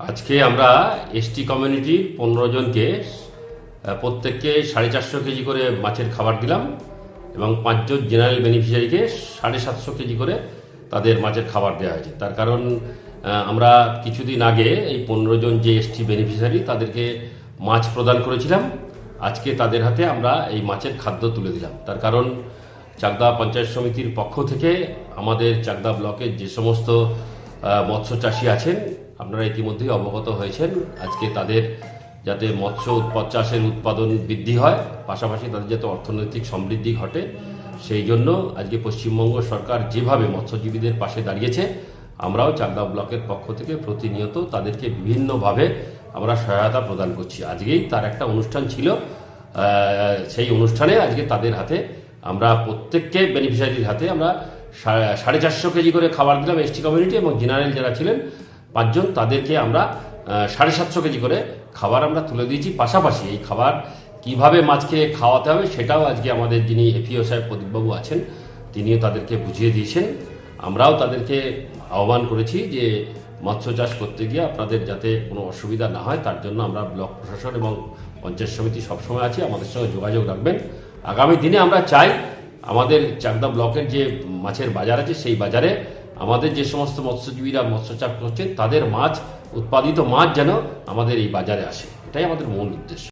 আজকে আমরা এসটি কমিউনিটির পনেরো জনকে প্রত্যেককে সাড়ে চারশো কেজি করে মাছের খাবার দিলাম এবং পাঁচজন জেনারেল বেনিফিশিয়ারিকে সাড়ে সাতশো কেজি করে তাদের মাছের খাবার দেওয়া হয়েছে। তার কারণ আমরা কিছুদিন আগে এই পনেরো জন যে এসটি বেনিফিশিয়ারি তাদেরকে মাছ প্রদান করেছিলাম। আজকে তাদের হাতে আমরা এই মাছের খাদ্য তুলে দিলাম। তার কারণ, চাকদা পঞ্চায়েত সমিতির পক্ষ থেকে আমাদের চাকদা ব্লকের যে সমস্ত মৎস্য চাষি আছেন আপনারা ইতিমধ্যেই অবগত হয়েছেন, আজকে তাদের যাতে মৎস্য উৎপাদ, চাষের উৎপাদন বৃদ্ধি হয়, পাশাপাশি তাদের যাতে অর্থনৈতিক সমৃদ্ধি ঘটে, সেই জন্য আজকে পশ্চিমবঙ্গ সরকার যেভাবে মৎস্যজীবীদের পাশে দাঁড়িয়েছে, আমরাও চাকদা ব্লকের পক্ষ থেকে প্রতিনিয়ত তাদেরকে বিভিন্নভাবে আমরা সহায়তা প্রদান করছি। আজকেই তার একটা অনুষ্ঠান ছিল সেই অনুষ্ঠানে আজকে তাদের হাতে আমরা প্রত্যেককে বেনিফিশিয়ারির হাতে আমরা সাড়ে চারশো কেজি করে খাবার দিলাম, এসটি কমিউনিটি এবং জেনারেল যারা ছিলেন পাঁচজন তাদেরকে আমরা সাড়ে সাতশো কেজি করে খাবার আমরা তুলে দিয়েছি। পাশাপাশি এই খাবার কীভাবে মাছকে খাওয়াতে হবে সেটাও আজকে আমাদের যিনি এপিও সাহেব প্রদীপবাবু আছেন, তিনিও তাদেরকে বুঝিয়ে দিয়েছেন। আমরাও তাদেরকে আহ্বান করেছি যে মৎস্য চাষ করতে গিয়ে আপনাদের যাতে কোনো অসুবিধা না হয়, তার জন্য আমরা ব্লক প্রশাসন এবং পঞ্চায়েত সমিতি সবসময় আছি, আমাদের সঙ্গে যোগাযোগ রাখবেন। আগামী দিনে আমরা চাই আমাদের চাকদা ব্লকের যে মাছের বাজার আছে, সেই বাজারে আমাদের যে সমস্ত মৎস্যজীবীরা মৎস্য চাষ করছেন তাদের মাছ, উৎপাদিত মাছ যেন আমাদের এই বাজারে আসে। এটাই আমাদের মূল উদ্দেশ্য।